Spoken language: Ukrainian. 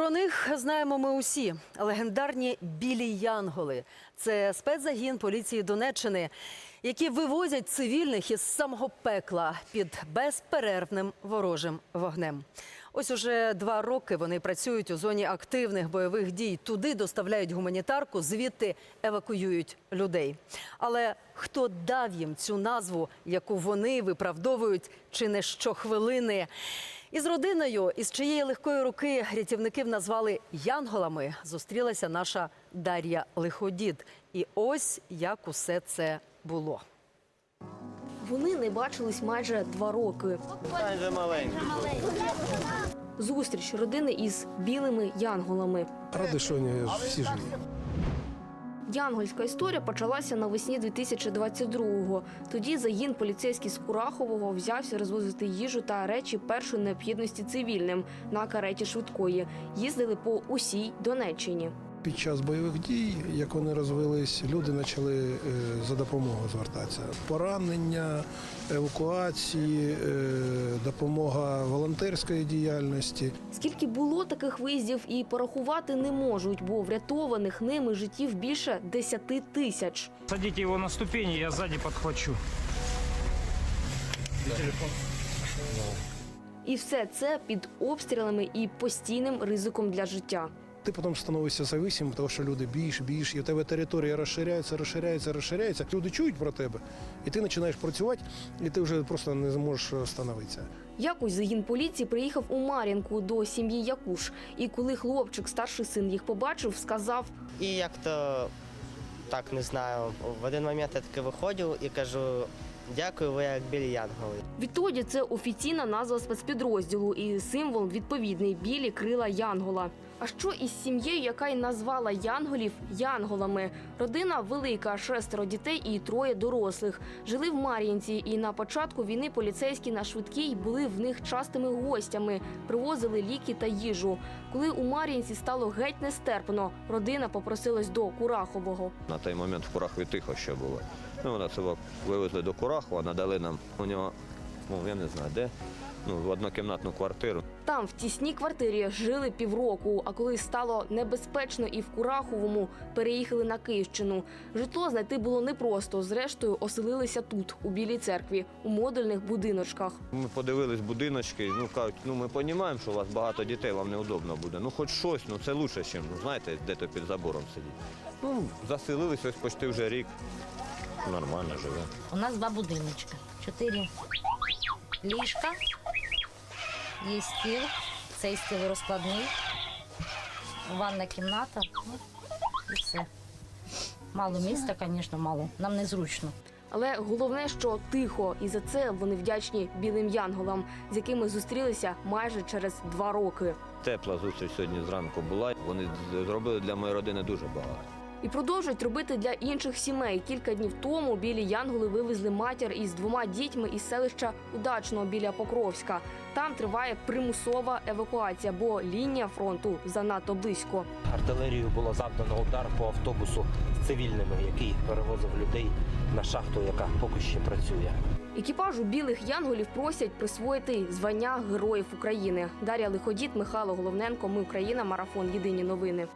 Про них знаємо ми усі. Легендарні білі янголи. Це спецзагін поліції Донеччини, які вивозять цивільних із самого пекла під безперервним ворожим вогнем. Ось уже два роки вони працюють у зоні активних бойових дій. Туди доставляють гуманітарку, звідти евакуюють людей. Але хто дав їм цю назву, яку вони виправдовують чи не щохвилини? Із родиною, із чиєї легкої руки рятівників назвали янголами, зустрілася наша Дар'я Лиходід. І ось як усе це було. Вони не бачились майже два роки. Майже маленький. Зустріч родини із білими янголами. Радий, що вони всі живі. Янгольська історія почалася навесні 2022-го. Тоді загін поліцейський з Курахового взявся розвозити їжу та речі першої необхідності цивільним на кареті швидкої. Їздили по усій Донеччині. Під час бойових дій, як вони розвились, люди почали е, за допомогою звертатися. Поранення, евакуації, е, допомога волонтерської діяльності. Скільки було таких виїздів і порахувати не можуть, бо врятованих ними життів більше 10 тисяч. Садіть його на ступені, я сзади подхвачу. І все це під обстрілами і постійним ризиком для життя. Ти потім становишся зависимим, тому що люди більш, більш, і в тебе територія розширяється, розширяється, розширяється. Люди чують про тебе, і ти починаєш працювати, і ти вже просто не зможеш становитися. Якось загін поліції приїхав у Мар'їнку до сім'ї Якуш. І коли хлопчик, старший син, їх побачив, сказав: І як то так не знаю. В один момент я таки виходжу і кажу: дякую, ви як білі янголи. відтоді це офіційна назва спецпідрозділу і символ відповідний білі крила Янгола. А що із сім'єю, яка й назвала янголів янголами? Родина велика, шестеро дітей і троє дорослих. Жили в Мар'їнці, і на початку війни поліцейські на швидкій були в них частими гостями, привозили ліки та їжу. Коли у Мар'їнці стало геть нестерпно, родина попросилась до Курахового. На той момент в Курахові тихо ще було. Ну, вона собак вивезли до Курахова, надали нам у нього, ну я не знаю де, ну, в однокімнатну квартиру. Там в тісній квартирі жили півроку. А коли стало небезпечно і в Кураховому, переїхали на Київщину. Житло знайти було непросто. Зрештою, оселилися тут, у Білій церкві, у модульних будиночках. Ми подивились будиночки, ну кажуть, ну ми розуміємо, що у вас багато дітей, вам неудобно буде. Ну хоч щось, ну це краще, ніж, ну, знаєте, де то під забором сидіти. Ну, заселились ось почти вже рік. Нормально живе. У нас два будиночка. Чотири ліжка, є стіл, цей стіл розкладний, ванна кімната ну, і все. Мало міста, звісно, мало. Нам незручно. Але головне, що тихо, і за це вони вдячні білим янголам, з якими зустрілися майже через два роки. Тепла зустріч сьогодні зранку була. Вони зробили для моєї родини дуже багато. І продовжують робити для інших сімей. Кілька днів тому білі янголи вивезли матір із двома дітьми із селища Удачного біля Покровська. Там триває примусова евакуація, бо лінія фронту занадто близько. Артилерією було завдано удар по автобусу з цивільними, який перевозив людей на шахту, яка поки ще працює. Екіпажу білих янголів просять присвоїти звання Героїв України. Дар'я Лиходіт, Михайло Головненко. Ми Україна. Марафон. Єдині новини.